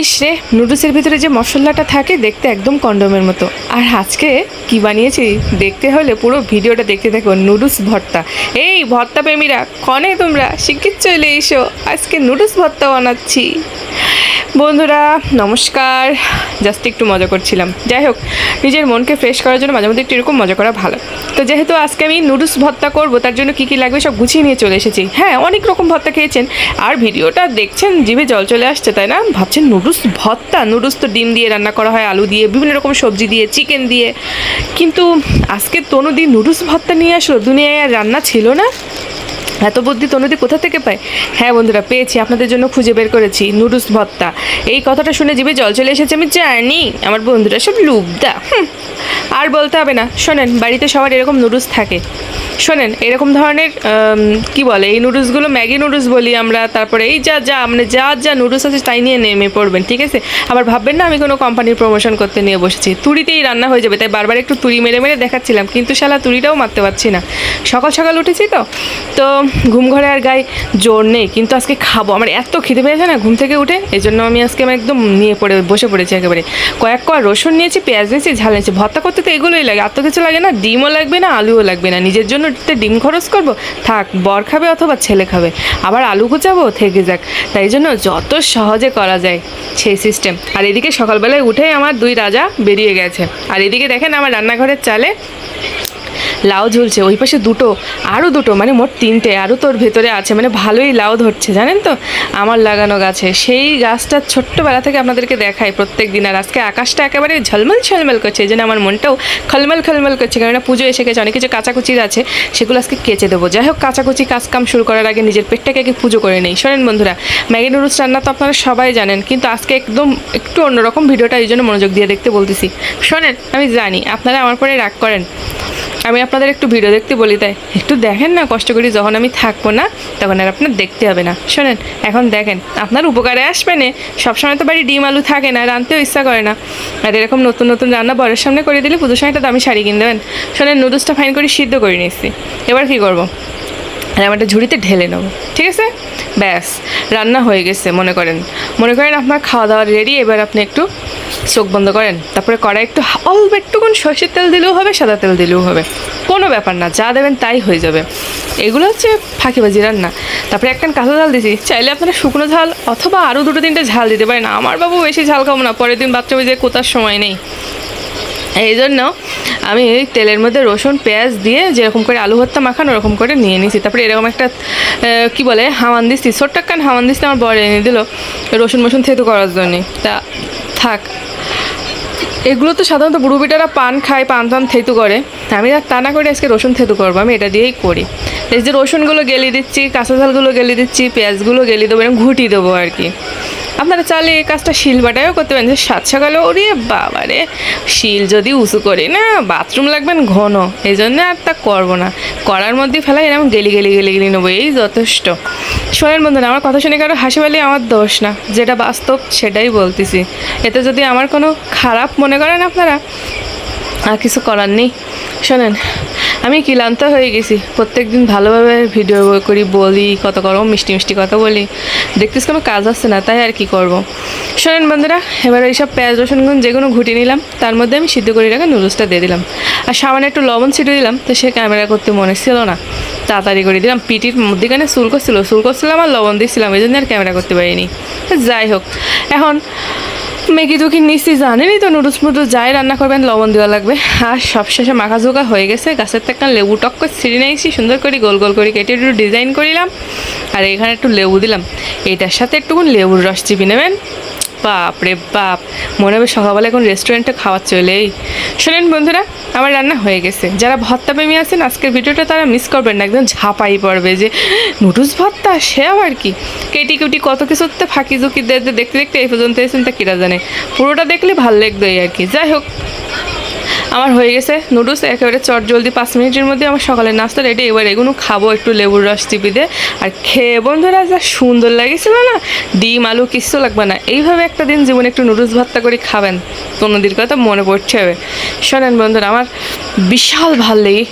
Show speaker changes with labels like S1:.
S1: ইস রে, নুডলসের ভিতরে যে মশলাটা থাকে দেখতে একদম কন্ডমের মতো। আর আজকে কি বানিয়েছি? দেখতে হলে পুরো ভিডিওটা দেখতে থাকো, নুডলস ভর্তা। এই ভর্তা প্রেমীরা, কনে তোমরা শিগগির চলে এসো। আজকে নুডলস ভর্তা বানাচ্ছি বন্ধুরা, নমস্কার। জাস্ট একটু মজা করছিলাম। যাই হোক, নিজের মনকে ফ্রেশ করার জন্য মাঝে মধ্যে একটু এরকম মজা করা ভালো। তো যেহেতু আজকে আমি নুডলস ভর্তা করব, তার জন্য কী কী লাগবে সব গুছিয়ে নিয়ে চলে এসেছি। হ্যাঁ অনেক রকম ভর্তা খেয়েছেন। আর ভিডিওটা দেখছেন, জিভে জল চলে আসছে, তাই না? ভাবছেন নুডলস ভর্তা? নুডলস তো ডিম দিয়ে রান্না করা হয়, আলু দিয়ে, বিভিন্ন রকম সবজি দিয়ে চিকেন দিয়ে। কিন্তু আজকে তনুদি নুডলস ভর্তা নিয়ে আসলো। দুনিয়ায় আর রান্না ছিল না। এত বুদ্ধি তনুদি কোথা থেকে পায়? হ্যাঁ বন্ধুরা, পেয়েছি, আপনাদের জন্য খুঁজে বের করেছি, নুডলস ভত্তা এই কথাটা শুনে জিভে জল চলে এসেছে, আমি জানি। আমার বন্ধুরা সব লুবদা। আর বলতে হবে না, শোনেন, বাড়িতে সবার এরকম নুডলস থাকে। শোনেন, এরকম ধরনের কি বলে, এই নুডলসগুলো ম্যাগি নুডলস বলি আমরা, তারপরে এই যা যা মানে যা যা নুডলস আছে তাই নিয়ে নেমে পড়বেন, ঠিক আছে? আবার ভাববেন না, আমি কোনো কোম্পানির প্রমোশন করতে নিয়ে বসেছি। তুড়িতেই রান্না হয়ে যাবে, তাই বারবার একটু তুড়ি মেরে মেরে দেখাচ্ছিলাম, কিন্তু শালা তুড়িটাও মারতে পারছি না। সকাল সকাল উঠেছি তো তো ঘুম ঘরে আর গায়ে জোর নেই, কিন্তু আজকে খাব। আমার এত খিদে পেয়েছে না ঘুম থেকে উঠে এই জন্য আমি আজকে আমি একদম নিয়ে পড়ে, বসে পড়েছি একেবারে। কয়েক কয় রসুন নিয়েছি, পেঁয়াজ নিয়েছি, ঝাল নিয়েছি, ভর্তা করতে তো এগুলোই লাগে, আর তো কিছু লাগে না, ডিমও লাগবে না, আলুও লাগবে না। নিজের জন্য ডিম খরচ করব? থাক, বর খাবে অথবা ছেলে খাবে। আবার আলু কুচাবো, থেকে যাক। তাই জন্য যত সহজে করা যায় সেই সিস্টেম আর এদিকে সকালবেলায় উঠে আমার দুই রাজা বেরিয়ে গেছে। আর এদিকে দেখেন আমার রান্নাঘরের চালে লাউ ঝুলছে। ওই পাশে দুটো আরও দুটো মানে মোট তিনটে আরও তোর ভেতরে আছে মানে ভালোই লাউ ধরছে, জানেন তো? আমার লাগানো গাছে। সেই গাছটা ছোট্টবেলা থেকে আপনাদেরকে দেখাই প্রত্যেক দিন, আর আজকে আকাশটা একেবারে ঝলমল ঝলমল করছে জন্য আমার মনটাও খলমল খলমল করছে কারণ পুজো এসে গেছে, অনেক কিছু কাচাকুচির আছে, সেগুলো আজকে কেচে দেবো। যাই হোক, কাচাকুচি কাজ কাম শুরু করার আগে নিজের পেটটাকে আগে পুজো করে নেই। শোনেন বন্ধুরা, ম্যাগি নুডলস রান্না তো আপনারা সবাই জানেন, কিন্তু আজকে একদম একটু অন্যরকম ভিডিওটা, এই জন্য মনোযোগ দিয়ে দেখতে বলতেছি। শোনেন, আমি জানি, আপনারা আমার পরে রাগ করেন। আমি আপনাদের একটু ভিডিও দেখতে বলি, তাই একটু দেখেন না কষ্ট করি যখন আমি থাকব না, তখন আর আপনার দেখতে হবে না। শোনেন, এখন দেখেন, আপনার উপকারে আসবে না। সবসময় তো বাড়ি ডিম আলু থাকে না, রাঁধতেও ইচ্ছা করে না। আর এরকম নতুন নতুন রান্না বরের সামনে করে দিলে পুজোর সময় একটা দামি শাড়ি কিনে দেবেন। শোনেন, নুডলসটা ফাইন করে সিদ্ধ করে নিচ্ছি এবার কী করব? আর আমার একটা ঝুড়িতে ঢেলে নেব, ঠিক আছে? ব্যাস, রান্না হয়ে গেছে, মনে করেন। মনে করেন আপনার খাওয়া দাওয়া রেডি এবার আপনি একটু চোখ বন্ধ করেন, তারপরে কড়াই একটু অল্প একটুকুন সর্ষের তেল দিলেও হবে, সাদা তেল দিলেও হবে। কোনো ব্যাপার না, যা দেবেন তাই হয়ে যাবে। এগুলো হচ্ছে ফাঁকিবাজি রান্না। তারপরে একটা কাঁচা ঝাল দিছি। চাইলে আপনারা শুকনো ঝাল অথবা আরও দুটো তিনটে ঝাল দিতে পারেন। আমার বাবু বেশি ঝাল খাব না, পরের দিন বাচ্চা বেজে কোথার সময় নেই। এই জন্য আমি তেলের মধ্যে রসুন, পেঁয়াজ দিয়ে যেরকম করে আলু ভর্তা মাখান, ওরকম করে নিয়ে নিয়েছি তারপরে এরকম একটা কি বলে, হাওয়ান দিচ্ছি ছোট্ট কান হাওয়ান দিচ্ছি আমার বড় এনে দিল রসুন মসুন থেতু করার জন্যে। তা থাক। এগুলো তো সাধারণত বুড়ো বেটারা পান খায়, পান টান থেতু করে। আমি আর তা না করে আজকে রসুন থেতু করব, আমি এটা দিয়েই করি। এই যে রসুনগুলো গেলে দিচ্ছি, কাঁচা ঝালগুলো গেলে দিচ্ছি, পেঁয়াজগুলো গেলে দেবো, এরকম ঘুটি দেবো আর কি। আপনারা চাইলে এই কাজটা শিল বাটায়ও করতে পারেন, যে সাত সকালে, ওরে বাবারে, শিল যদি উঁচু করি, না, বাথরুম লাগবেন ঘন এই জন্য আর তা করব না। করার মধ্যে ফেলাই এরকম গেলি গেলি গেলি গেলি নেব, এই যথেষ্ট। শোনেন বন্ধুরা, আমার কথা শুনে কারও হাসি পালি আমার দোষ না। যেটা বাস্তব সেটাই বলতেছি। এতে যদি আমার কোনো খারাপ মনে করেন আপনারা, আর কিছু করার নেই। শোনেন, আমি ক্লান্ত হয়ে গেছি। প্রত্যেক দিন ভালোভাবে ভিডিও করি, বলি, কত করো মিষ্টি মিষ্টি কথা বলি। দেখতেছি কোনো কাজ আসছে না, তাই আর কি করব। শোনেন বন্ধুরা, এবার এইসব পেঁয়াজ রসুনগুন যেগুলো ঘুটে নিলাম। তার মধ্যে আমি সিদ্ধ করে রাখা নুডলসটা দিয়ে দিলাম। আর সামান্য একটু লবণ ছিটে দিলাম, তো সে ক্যামেরা করতে মনে ছিল না। তাড়াতাড়ি করে দিলাম। পিটির মধ্যেখানে চুল করছিল, চুল করছিলাম আর লবণ দিয়েছিলাম, এই জন্য আর ক্যামেরা করতে পারিনি। যাই হোক, এখন মেগি টুকি নিশ্চয়ই জানেনই তো নুডলস মুডলস যাই রান্না করবেন, লবণ দেওয়া লাগবে। আর সবশেষে মাখা ঝোকা হয়ে গেছে, গাছের থেকে লেবু টক করে ছিঁড়ে নিয়েছি, সুন্দর করে গোল গোল করে কেটে একটু ডিজাইন করিলাম। আর এখানে একটু লেবু দিলাম। এটার সাথে একটুকুন লেবুর রস চিপি নেবেন। বাপ রে বাপ। মনে হবে সকালবেলা এখন রেস্টুরেন্টে খাওয়া চলেই। শোনেন বন্ধুরা, আমার রান্না হয়ে গেছে। যারা ভর্তা প্রেমী আছেন, আজকের ভিডিওটা তারা মিস করবেন না, একদম ঝাঁপাই পড়বে যে, নুডলস ভর্তা সে আবার কি? কেটি কুটি কত কিছু তো ফাঁকি ঝুঁকি দেখতে দেখতে এই পর্যন্ত এসেছেন তা কিরা জানে? পুরোটা দেখলে ভালো লাগবে আর কি। যাই হোক আমার হয়ে গেছে নুডলস, একেবারে চট জলদি পাঁচ মিনিটের মধ্যে আমার সকালের নাস্তা রেডি এবার এগুলো খাব একটু লেবুর রস দিয়ে আর খেয়ে বন্ধুরা, যা সুন্দর লাগেছিল না? ডিম, আলু, কিচ্ছু লাগবে না। এইভাবে একটা দিন জীবনে একটু নুডলস ভাত্তা করে খাবেন তনুদির কথা মনে পড়ছে। হবে শোনেন বন্ধুরা, আমার বিশাল ভালো লেগে।